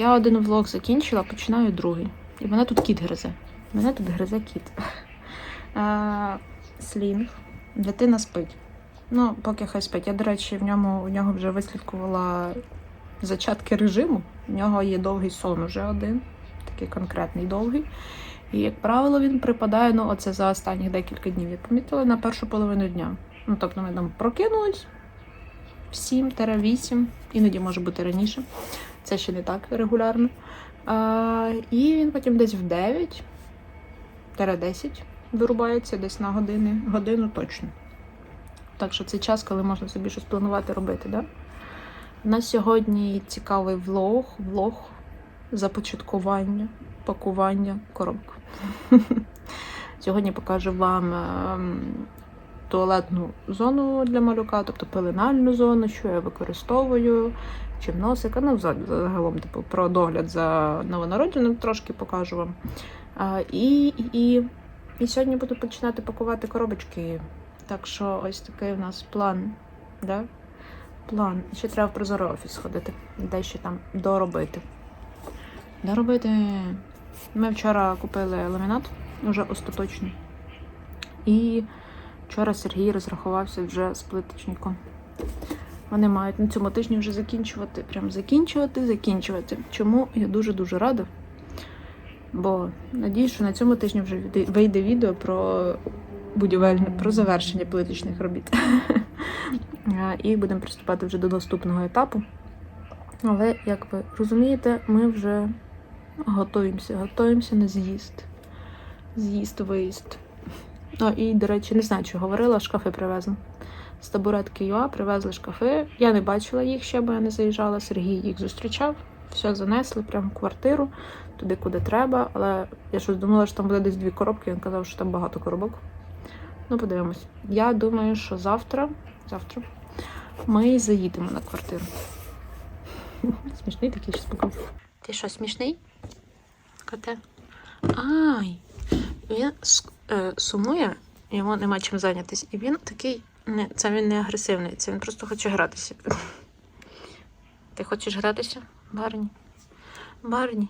Я один влог закінчила, починаю другий. І мене тут кіт гризе. Мене тут гризе кіт. Слінг. Дитина спить. Ну, поки хай спить. Я, до речі, в ньому в нього вже вислідкувала зачатки режиму. В нього є довгий сон уже один, такий конкретний довгий. І, як правило, він припадає, ну, оце за останніх декілька днів. Я помітила на першу половину дня. Ну, тобто ми там прокинулись в 7-8, іноді може бути раніше. Це ще не так регулярно. А, і він потім десь в 9-10 вирубається десь на години, годину точно. Так що це час, коли можна собі щось планувати робити. Да? У нас сьогодні цікавий влог, влог започаткування, пакування коробок. Сьогодні покажу вам ем, туалетну зону для малюка, тобто пеленальну зону, що я використовую, чим носика. Ну, загалом, типу, про догляд за новонародженим трошки покажу вам. А, і, і, і, сьогодні буду починати пакувати коробочки. Так що ось такий у нас план. Да? План. Ще треба в прозорий офіс сходити, дещо там доробити. Доробити. Ми вчора купили ламінат, уже остаточний. І вчора Сергій розрахувався вже з плиточником. Вони мають на цьому тижні вже закінчувати. Прям закінчувати, закінчувати. Чому я дуже-дуже рада. Бо надіюсь, що на цьому тижні вже вийде- відео про будівельне, про завершення плиточних робіт. І будемо приступати вже до наступного етапу. Але, як ви розумієте, ми вже готуємося, готуємося на з'їзд. З'їзд, виїзд. А, і, до речі, не знаю, чи говорила, шкафи привезли. З табуретки ЮА привезли шкафи. Я не бачила їх ще, бо я не заїжджала. Сергій їх зустрічав. Все занесли прямо в квартиру, туди, куди треба. Але я щось думала, що там буде десь дві коробки. Він казав, що там багато коробок. Ну, подивимось. Я думаю, що завтра, завтра ми заїдемо на квартиру. Смішний такий щось покажу. Ти що, смішний? Коте? Ай! Він е, сумує, йому нема чим зайнятися. І він такий, не, це він не агресивний, це він просто хоче гратися. Ти хочеш гратися, Барні? Барні.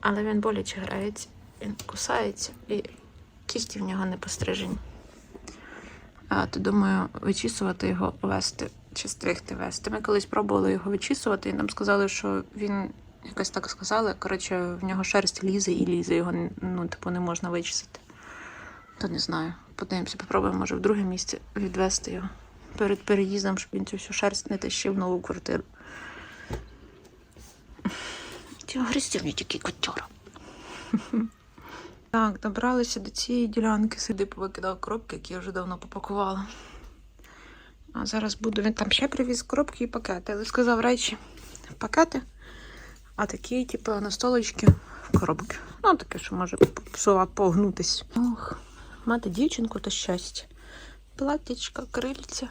Але він боляче грається, він кусається і кісті в нього не пострижені. А, то думаю, вичісувати його, вести чи стригти вести. Ми колись пробували його вичісувати, і нам сказали, що він якось так сказали. Коротше, в нього шерсть лізе і лізе, його ну, типу, не можна вичісати. То не знаю. Подивимося, попробуємо, може, в друге місце відвести його перед переїздом, щоб він цю всю шерсть не тащив в нову квартиру. Агресивні такі котяра. Так, добралися до цієї ділянки. Сиди повикидав коробки, які я вже давно попакувала. А зараз буду. Він там ще привіз коробки і пакети. Але сказав речі в пакети, а такі, типу, на столочки в коробки. Ну, таке, що може псова погнутись. Ох, мати дівчинку то щастя. Платтячка, крильця.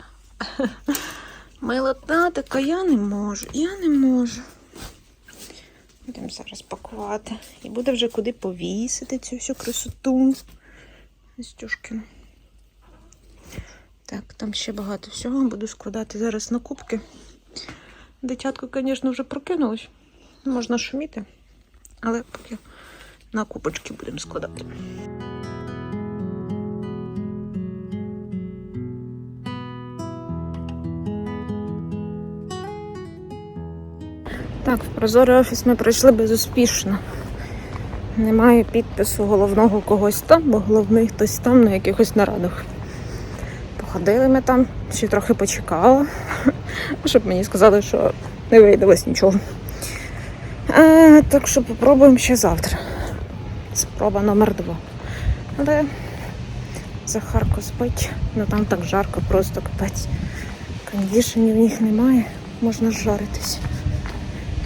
Милота така, я не можу, я не можу. Будемо зараз пакувати. І буде вже куди повісити цю всю красоту. Стюшкину. Так, там ще багато всього. Буду складати зараз на кубки. Дитятко, звісно, вже прокинулось. Можна шуміти, але поки на кубочки будемо складати. Так, в прозорий офіс ми пройшли безуспішно. Немає підпису головного когось там, бо головний хтось там на якихось нарадах. Походили ми там, ще трохи почекала, щоб мені сказали, що не виявилось нічого. А, так що попробуємо ще завтра. Спроба номер два. Але Захарко спить, ну там так жарко, просто капець. Кондішенів в них немає, можна жаритись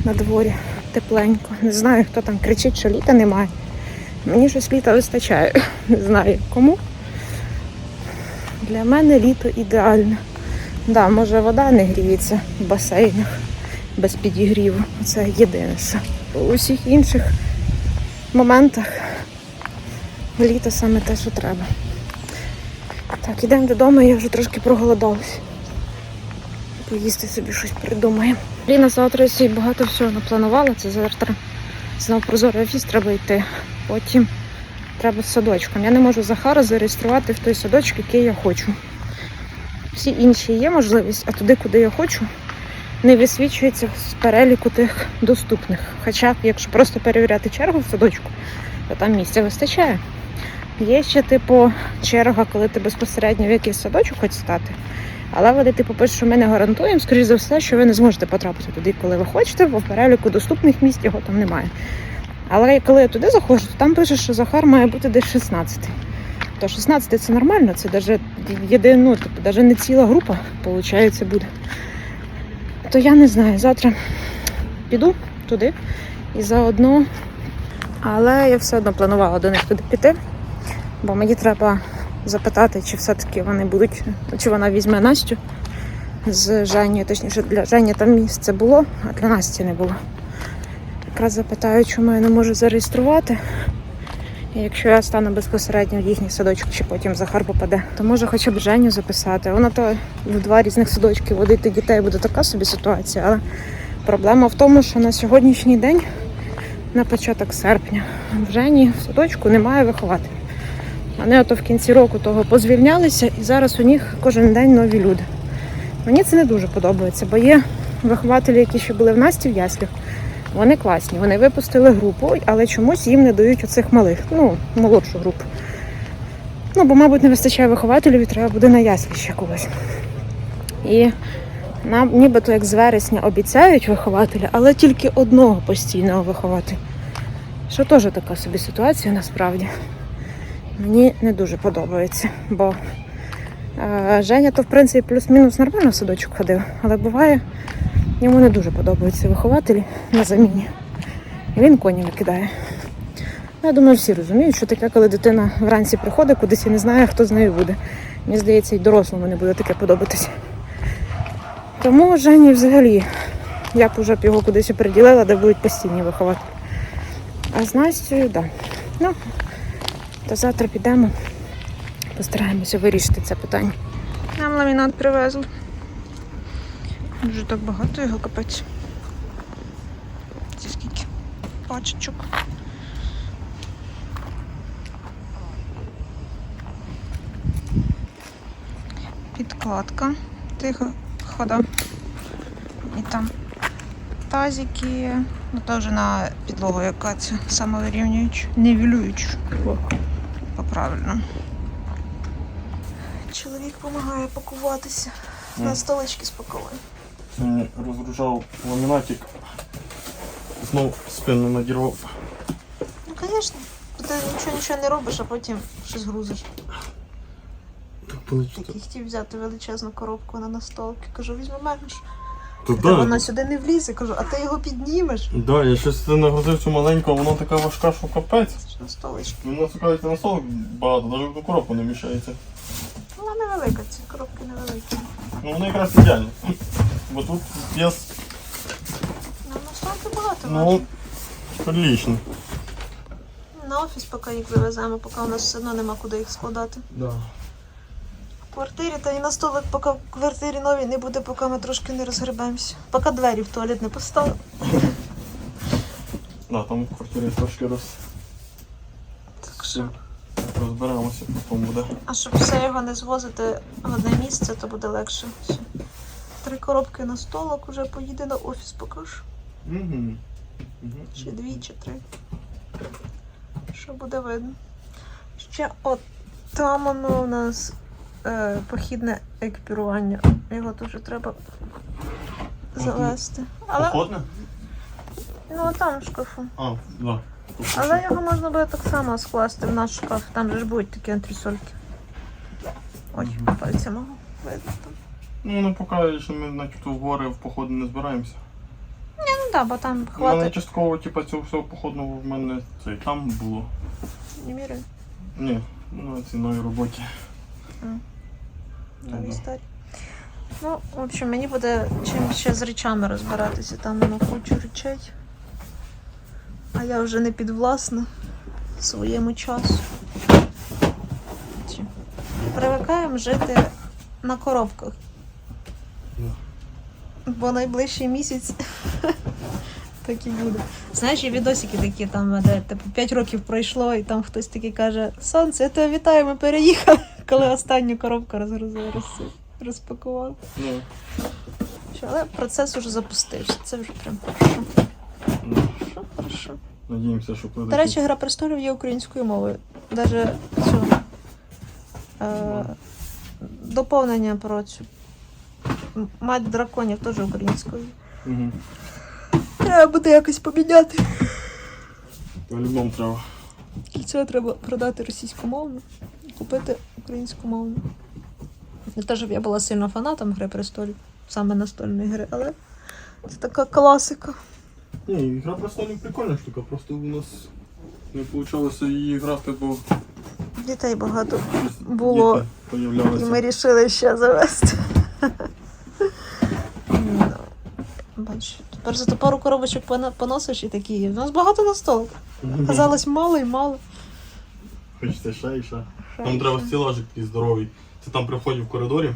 на дворі тепленько. Не знаю, хто там кричить, що літа немає. Мені щось літа вистачає. Не знаю кому. Для мене літо ідеальне. Да, може вода не гріється в басейнах без підігріву. Це єдине. що. У усіх інших моментах літо саме те, що треба. Так, ідемо додому, я вже трошки проголодалась. Поїсти собі щось придумаємо. Ліна завтра собі багато всього напланувала. Це завтра знов прозорий офіс треба йти. Потім треба з садочком. Я не можу Захара зареєструвати в той садочок, який я хочу. Всі інші є можливість, а туди, куди я хочу, не висвічується з переліку тих доступних. Хоча, якщо просто перевіряти чергу в садочку, то там місця вистачає. Є ще, типу, черга, коли ти безпосередньо в якийсь садочок хочеш стати. Але вони, типу, пишуть, що ми не гарантуємо, скоріш за все, що ви не зможете потрапити туди, коли ви хочете, бо в переліку доступних місць його там немає. Але коли я туди заходжу, то там пише, що Захар має бути десь 16. То 16 це нормально, це навіть єдине, ну, тобто, навіть не ціла група, виходить, буде. То я не знаю, завтра піду туди і заодно. Але я все одно планувала до них туди піти, бо мені треба запитати, чи все-таки вони будуть, чи вона візьме Настю з Женєю, точніше для Жені там місце було, а для Насті не було. Якраз запитаю, чому я не можу зареєструвати. Якщо я стану безпосередньо в їхній садочок, чи потім Захар попаде, то може хоча б Женю записати. Вона то в два різних садочки водити дітей буде така собі ситуація. Але проблема в тому, що на сьогоднішній день, на початок серпня, в Жені в садочку немає вихователів. Вони ото в кінці року того позвільнялися, і зараз у них кожен день нові люди. Мені це не дуже подобається, бо є вихователі, які ще були в Насті в яслях. Вони класні, вони випустили групу, але чомусь їм не дають оцих малих, ну, молодшу групу. Ну, бо, мабуть, не вистачає вихователів і треба буде на яслі ще когось. І нам нібито як з вересня обіцяють вихователя, але тільки одного постійного вихователя. Що теж така собі ситуація насправді. Мені не дуже подобається, бо е, Женя то в принципі плюс-мінус нормально в садочок ходив, але буває, йому не дуже подобаються вихователі на заміні. І він коні викидає. Ну, Я думаю, всі розуміють, що таке, коли дитина вранці приходить кудись і не знає, хто з нею буде. Мені здається, і дорослому не буде таке подобатися. Тому Жені взагалі я б уже б його кудись приділила, де будуть постійні вихователі. А з Настю, так. Да. Ну, то завтра підемо, постараємося вирішити це питання. Нам ламінат привезли. Дуже так багато його капець. Це скільки? Пачечок. Підкладка. Тихо хода. І там тазики. Ну теж на підлогу яка це самовирівнююча, нівелююча. По-правильно. Чоловік допомагає пакуватися. На столички спаковані. Розгружав ламінатик. Знов спину надірвав. Ну, звісно. Ти нічого нічого не робиш, а потім щось грузиш. Так. Такий хотів взяти величезну коробку вона на столки. Кажу, візьми менш. Та Та вона сюди не влізе. Кажу, а ти його піднімеш. Да, я щось це нагрузив цю маленьку, а вона така важка, що капець. Це на столички. Вона цікавиться на столик багато, навіть ту коробку не вміщається. Вона невелика, ці коробки невеликі. Ну вони якраз ідеальні. Бо тут вес, Ну, на столки багато ну, бачу. прилично. На офіс поки їх завеземо, поки у нас все одно нема куди їх складати. Да. В квартирі та і на столик, поки в квартирі новій не буде, поки ми трошки не розгребемося. Поки двері в туалет не поставимо. Да, там в квартирі трошки роз... Так що. розберемося, потім буде. А щоб все його не звозити в одне місце, то буде легше. Три коробки на столик уже поїде на офіс покажу. Угу. Чи дві, чи три. Що буде видно. Ще от там воно у нас е, похідне екіпірування. Його теж треба завести. Але Походне? ну там в шкафу. А, да. Але його можна буде так само скласти в наш шкаф. Там же ж будуть такі антресольки. Ой, Мгм. пальця мого видно там. Ну, ну поки що ми на в гори в походу не збираємося. Ну так, бо там У мене хватить. частково, типу, цього всього походного в мене цей там було. Не міряю. Ні, ну, на цій новій роботі. Нові Ага. старі. Ну, в общем, мені буде чим ще з речами розбиратися. Там воно кучу речей. А я вже не підвласна своєму часу. Чи- Привикаємо жити на коробках. Бо найближчий місяць так і буде. Знаєш, є відосики такі там, де типу 5 років пройшло, і там хтось такий каже: Сонце, я тебе вітаю, ми переїхали, коли останню коробку розгрузили, роз- розпакували. Ну, Але процес уже запустився. Це вже прям хорошо. ну, Хорошо, хорошо. надіємося, що До речі, Гра престолів є українською мовою. Даже цю е, доповнення про цю мать драконів теж українською. Угу. Треба буде якось поміняти. По-любому треба. Кільце треба продати російськомовну, купити українськомовну. Не те, щоб я була сильно фанатом Гри престолів, саме настольної гри, але це така класика. Ні, гра престолів прикольна штука, просто у нас не вийшло її грати, бо Дітей багато Було. діти. І ми вирішили ще завести. Ну, Бач, тепер за ту пару коробочок поносиш і такі. У нас багато на столик. Казалось, мало і мало. Хочеться ще і ще. Нам треба стілажик такий здоровий. Це там при вході в коридорі.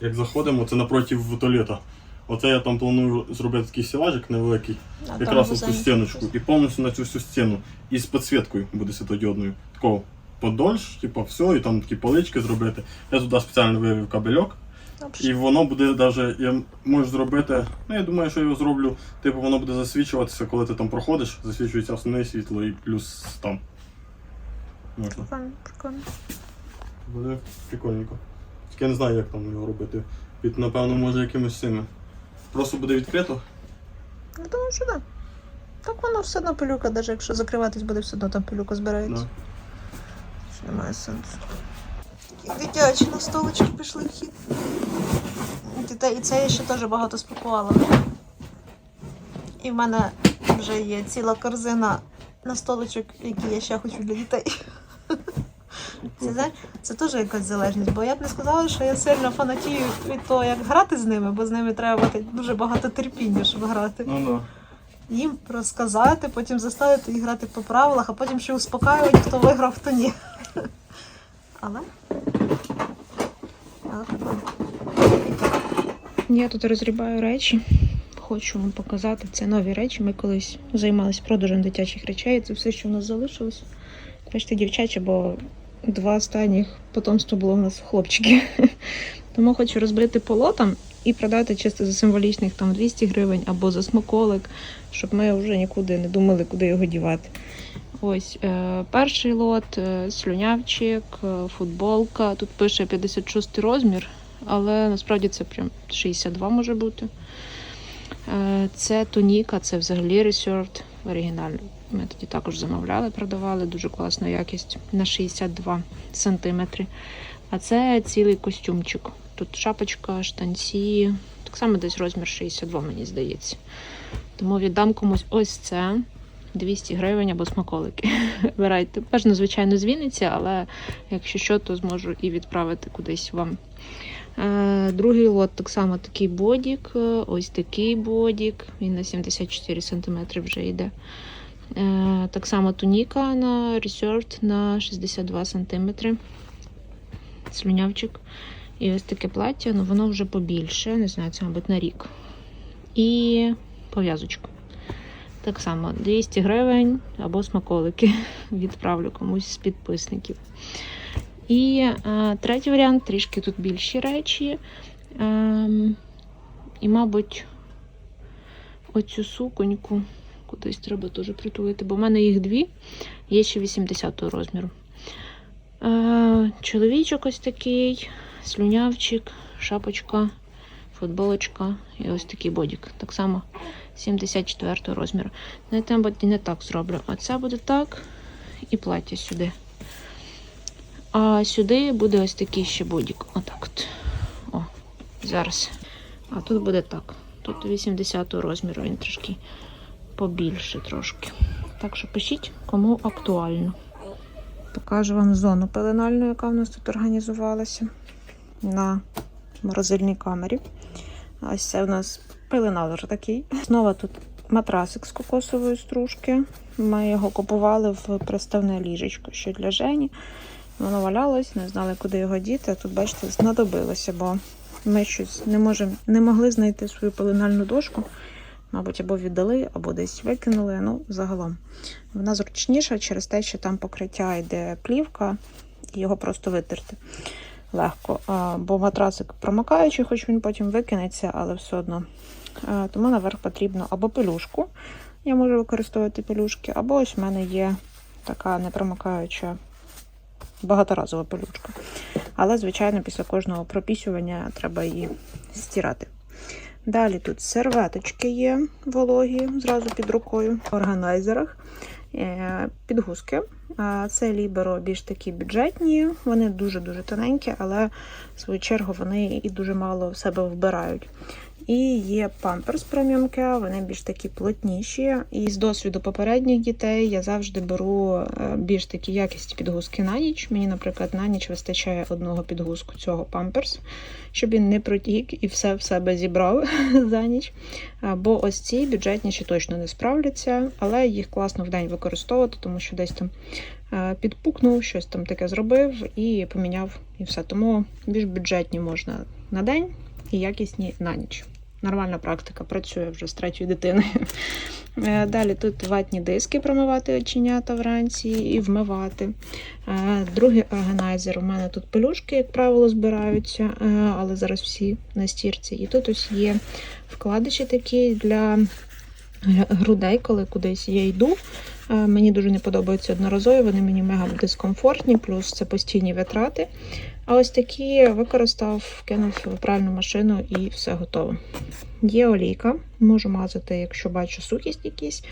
Як заходимо, це напроти туалета. Оце я там планую зробити такий стілажик невеликий, А якраз ось цю стіночку. щось. І повністю на цю всю стіну. І з підсвіткою буде світодіодною. Такого подольш, типу, все, і там такі полички зробити. Я туди спеціально вивів кабельок. І воно буде навіть, я можу зробити, ну я думаю, що я його зроблю, типу воно буде засвічуватися, коли ти там проходиш, засвічується основне світло і плюс там. Можна. Прикольно, прикольно. Буде прикольненько. Тільки я не знаю, як там його робити. Від, напевно, може якимось цими. Просто буде відкрито. Я думаю, що так. Так воно все одно пилюка, навіть якщо закриватись буде, все одно там пилюка збирається. Да. Немає сенсу. Дитячі на столички пішли в хід. І це я ще теж багато спакувала. І в мене вже є ціла корзина на столичок, які я ще хочу для дітей. Це, це теж якась залежність, бо я б не сказала, що я сильно фанатію від того, як грати з ними, бо з ними треба мати дуже багато терпіння, щоб грати. Ну да. Їм розказати, потім заставити їх грати по правилах, а потім ще успокаювати, хто виграв, хто ні. Але. Прикольно. Я тут розрібаю речі. Хочу вам показати. Це нові речі. Ми колись займалися продажем дитячих речей. Це все, що в нас залишилось. Бачите, дівчачі, бо два останніх потомство було в нас хлопчики. Тому хочу розбити полотам і продати чисто за символічних там 200 гривень або за смаколик, щоб ми вже нікуди не думали, куди його дівати. Ось е, перший лот, е, слюнявчик, е, футболка. Тут пише 56 розмір, але насправді це прям 62 може бути. Це тоніка, це взагалі ресерт оригінальний. Ми тоді також замовляли, продавали, дуже класна якість на 62 сантиметри. А це цілий костюмчик. Тут шапочка, штанці, так само десь розмір 62, мені здається. Тому віддам комусь ось це. 200 гривень або смаколики. Вибирайте. Бажано, звичайно, з але якщо що, то зможу і відправити кудись вам. Е, другий лот так само такий бодік. е, Ось такий бодік. Він на 74 см вже йде. Е, так само туніка на Resort на 62 см. Слюнявчик. І ось таке плаття, ну воно вже побільше, не знаю, це, мабуть, на рік. І пов'язочка. Так само 200 гривень або смаколики відправлю комусь з підписників. І е, третій варіант трішки тут більші речі. Ем, і, мабуть, оцю суконьку кудись треба теж притулити, бо в мене їх дві, є ще 80 розміру. Е, чоловічок ось такий, слюнявчик, шапочка, футболочка і ось такий бодік. Так само 74 розміру. На тембо не так зроблю. А це буде так і плаття сюди. А сюди буде ось такий ще бодік. Отак от. О, зараз. А тут буде так. Тут 80 розміру, він трошки побільше трошки. Так що пишіть, кому актуально. Покажу вам зону пеленальну, яка в нас тут організувалася на морозильній камері. Ось це у нас пеленалер такий. Знову тут матрасик з кокосової стружки. Ми його купували в приставне ліжечко, що для Жені. Воно валялось, не знали, куди його діти. А тут, бачите, знадобилося, бо Ми щось не можемо, не могли знайти свою пеленальну дошку. Мабуть, або віддали, або десь викинули. Ну, загалом. Вона зручніша через те, що там покриття йде плівка, і його просто витерти легко. А, бо матрасик промокаючий, хоч він потім викинеться, але все одно. Тому наверх потрібно або пелюшку. Я можу використовувати пелюшки, або ось в мене є така непромокаюча багаторазова пелюшка. Але, звичайно, після кожного пропісювання треба її стирати. Далі тут серветочки є вологі, зразу під рукою, в органайзерах, е, підгузки. Це ліберо більш такі бюджетні, вони дуже-дуже тоненькі, але в свою чергу вони і дуже мало в себе вбирають. І є памперс преміум Care, вони більш такі плотніші. І з досвіду попередніх дітей я завжди беру е, більш такі якісні підгузки на ніч. Мені, наприклад, на ніч вистачає одного підгузку цього памперс, щоб він не протік і все в себе зібрав за ніч. Бо ось ці бюджетніші точно не справляться, але їх класно в день використовувати, тому що десь там е, підпукнув, щось там таке зробив і поміняв, і все. Тому більш бюджетні можна на день і якісні на ніч. Нормальна практика, працює вже з третьою дитиною. Е, Далі тут ватні диски промивати оченята вранці і вмивати. Е, Другий органайзер. У мене тут пелюшки, як правило, збираються, е, але зараз всі на стірці. І тут ось є вкладиші такі для грудей, коли кудись я йду. Мені дуже не подобаються одноразові, вони мені мега дискомфортні, плюс це постійні витрати. А ось такі використав, кинув в пральну машину і все готово. Є олійка, можу мазати, якщо бачу сухість якісь,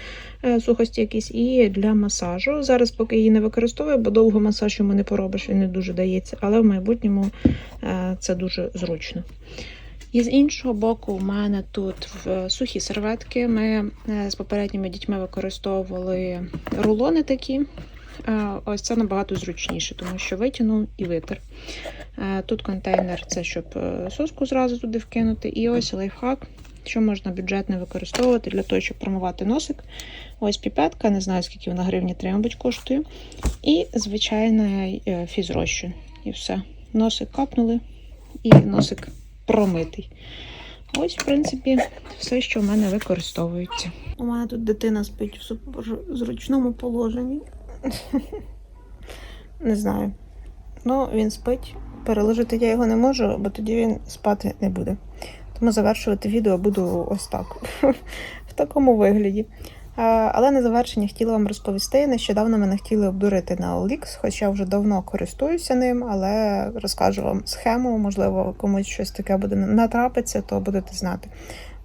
е, сухості якісь, і для масажу. Зараз поки її не використовую, бо довго масаж йому не поробиш, він не дуже дається, але в майбутньому е, це дуже зручно. І з іншого боку, у мене тут в сухі серветки. Ми е, з попередніми дітьми використовували рулони такі. Е, Ось це набагато зручніше, тому що витягнув і витер. Е, Тут контейнер це щоб е, соску зразу туди вкинути. І ось лайфхак, що можна бюджетно використовувати для того, щоб промивати носик. Ось піпетка, не знаю, скільки вона гривні 3, мабуть, коштує. І звичайний фізрозчин. І все. Носик капнули, і носик промитий. Ось, в принципі, все, що в мене використовується. У мене тут дитина спить в зручному положенні. Не знаю. Ну, він спить. Переложити я його не можу, бо тоді він спати не буде. Тому завершувати відео буду ось так, в такому вигляді. Але на завершення хотіла вам розповісти. Нещодавно мене хотіли обдурити на OLX, хоча вже давно користуюся ним, але розкажу вам схему, можливо, комусь щось таке буде натрапиться, то будете знати.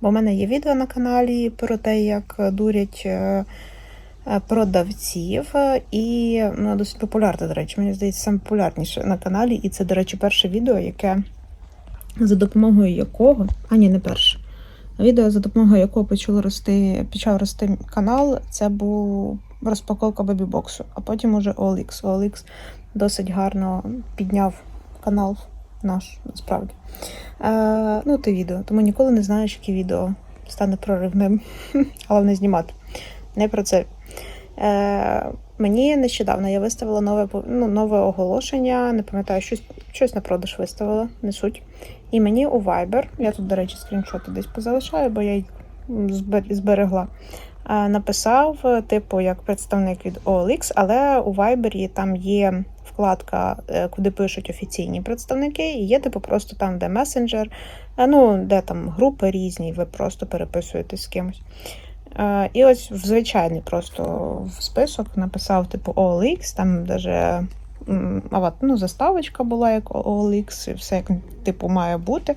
Бо в мене є відео на каналі про те, як дурять е, продавців, е, і ну, досить популярне, до речі, мені здається, саме популярніше на каналі. І це, до речі, перше відео, яке за допомогою якого, а ні, не перше. Відео, за допомогою якого почав рости, почав рости канал, це був розпаковка бебі-боксу, а потім уже OLX. OLX досить гарно підняв канал наш, насправді. Е, ну, те відео. Тому ніколи не знаєш, яке відео стане проривним, але не знімати. Не про це. Е, мені нещодавно я виставила нове, ну, нове оголошення, не пам'ятаю, щось, щось на продаж виставила, не суть. І мені у Viber, я тут, до речі, скріншоти десь позалишаю, бо я їх збер- зберегла. е, Написав, типу, як представник від OLX, але у Viber там є вкладка, е, куди пишуть офіційні представники, і є, типу, просто там, де месенджер, е, ну, де там групи різні, ви просто переписуєтесь з кимось. І ось в звичайний просто в список написав, типу, OLX, там даже ну, заставочка була як OLX, і все як типу має бути.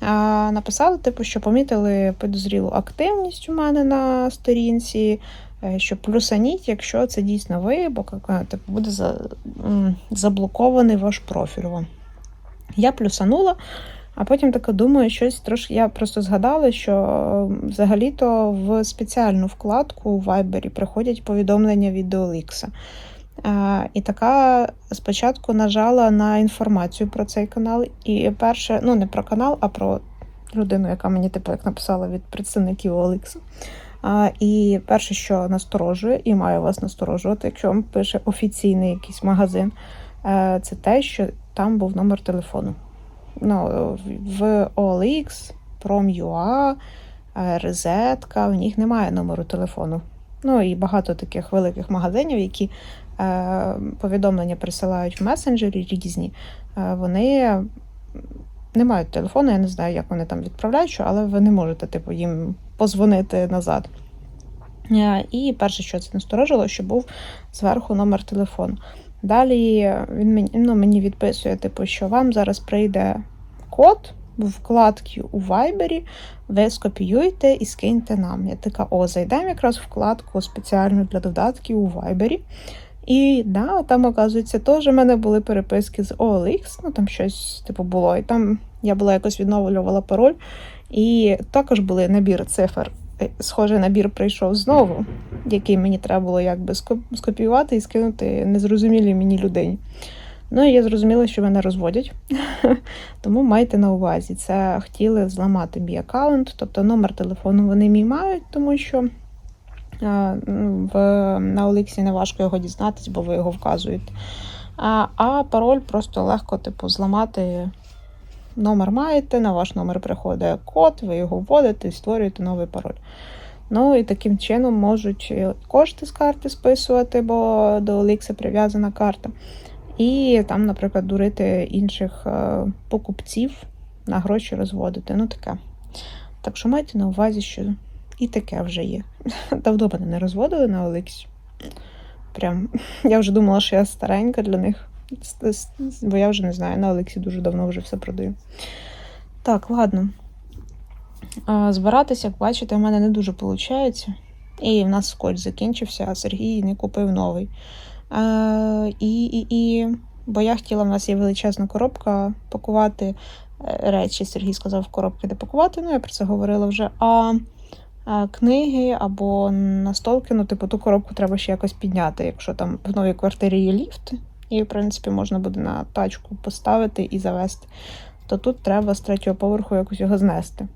А, написали, типу, що помітили підозрілу активність у мене на сторінці, е, що плюсаніть, якщо це дійсно ви, бо типу, буде заблокований ваш профіль. Я плюсанула, а потім таке думаю, щось трошки. Я просто згадала, що е, взагалі-то в спеціальну вкладку у Viber приходять повідомлення від. Е, І така спочатку нажала на інформацію про цей канал. І перше, ну не про канал, а про людину, яка мені типу як написала від представників OLX. А, і перше, що насторожує, і має вас насторожувати, якщо вам пише офіційний якийсь магазин, е, це те, що там був номер телефону. Ну, в OLX, Prom.ua, Розетка, в них немає номеру телефону. Ну і багато таких великих магазинів, які е, повідомлення присилають в месенджері різні, е, вони не мають телефону, я не знаю, як вони там відправляють, але ви не можете типу, їм позвонити назад. Е, І перше, що це насторожило, що був зверху номер телефону. Далі він мені, ну, мені відписує, типу, що вам зараз прийде код в вкладці у Viber, ви скопіюєте і скиньте нам. Я така, о, зайдемо якраз в вкладку спеціальну для додатків у Viber. І да, там, оказується, теж в мене були переписки з OLX, ну там щось типу було. І там я була якось відновлювала пароль, і також були набір цифр. Е, Схожий набір прийшов знову, який мені треба було якби скопіювати і скинути незрозумілій мені людині. Ну і я зрозуміла, що мене розводять. Тому майте на увазі, це хотіли зламати мій аккаунт, тобто номер телефону вони мій мають, тому що е, ну, в, на Олексі не важко його дізнатись, бо ви його вказуєте. А, а пароль просто легко, типу, зламати. Номер маєте, на ваш номер приходить код, ви його вводите і створюєте новий пароль. Ну і таким чином можуть кошти з карти списувати, бо до Олікса прив'язана карта. І там, наприклад, дурити інших е, покупців на гроші розводити. Ну таке. Так що майте на увазі, що і таке вже є. Давно мене не розводили на Олексі. Прям я вже думала, що я старенька для них. Бо я вже не знаю, на Олексі дуже давно вже все продаю. Так, ладно. Збиратися, як бачите, в мене не дуже виходить. І в нас скотч закінчився, а Сергій не купив новий. І, і, і, бо я хотіла, в нас є величезна коробка пакувати е, речі. Сергій сказав, коробки де пакувати. Ну, я про це говорила вже. А, а книги або настолки, ну, типу, ту коробку треба ще якось підняти, якщо там в новій квартирі є ліфт, і, в принципі, можна буде на тачку поставити і завести. То тут треба з третього поверху якось його знести.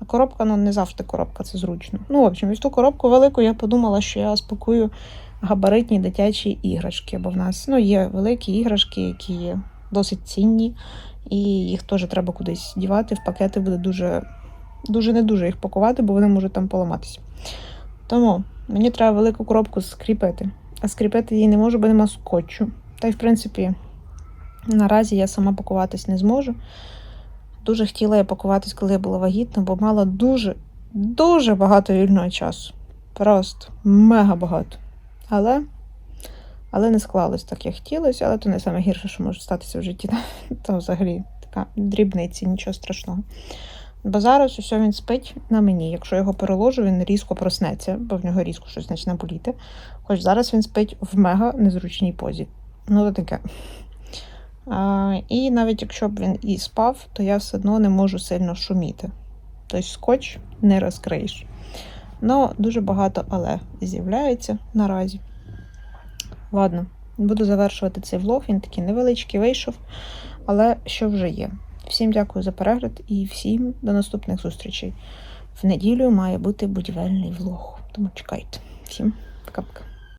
А коробка, ну не завжди коробка, це зручно. Ну, в общем, і в ту коробку велику я подумала, що я спакую габаритні дитячі іграшки, бо в нас ну, є великі іграшки, які є досить цінні, і їх теж треба кудись дівати. В пакети буде дуже, дуже не дуже їх пакувати, бо вони можуть там поламатися. Тому мені треба велику коробку скріпити. А скріпити її не можу, бо нема скотчу. Та й в принципі, наразі я сама пакуватись не зможу. Дуже хотіла я пакуватись, коли я була вагітна, бо мала дуже, дуже багато вільного часу. Просто мега багато. Але, але не склалось так, як хотілося, але то не саме гірше, що може статися в житті. То взагалі така дрібниці, нічого страшного. Бо зараз усе він спить на мені. Якщо його переложу, він різко проснеться, бо в нього різко щось почне боліти. Хоч зараз він спить в мега незручній позі. Ну, то таке. А, і навіть якщо б він і спав, то я все одно не можу сильно шуміти. Тобто скотч не розкриєш. Ну, дуже багато але з'являється наразі. Ладно, буду завершувати цей влог. Він такий невеличкий вийшов, але що вже є. Всім дякую за перегляд і всім до наступних зустрічей. В неділю має бути будівельний влог. Тому чекайте. Всім пока-пока.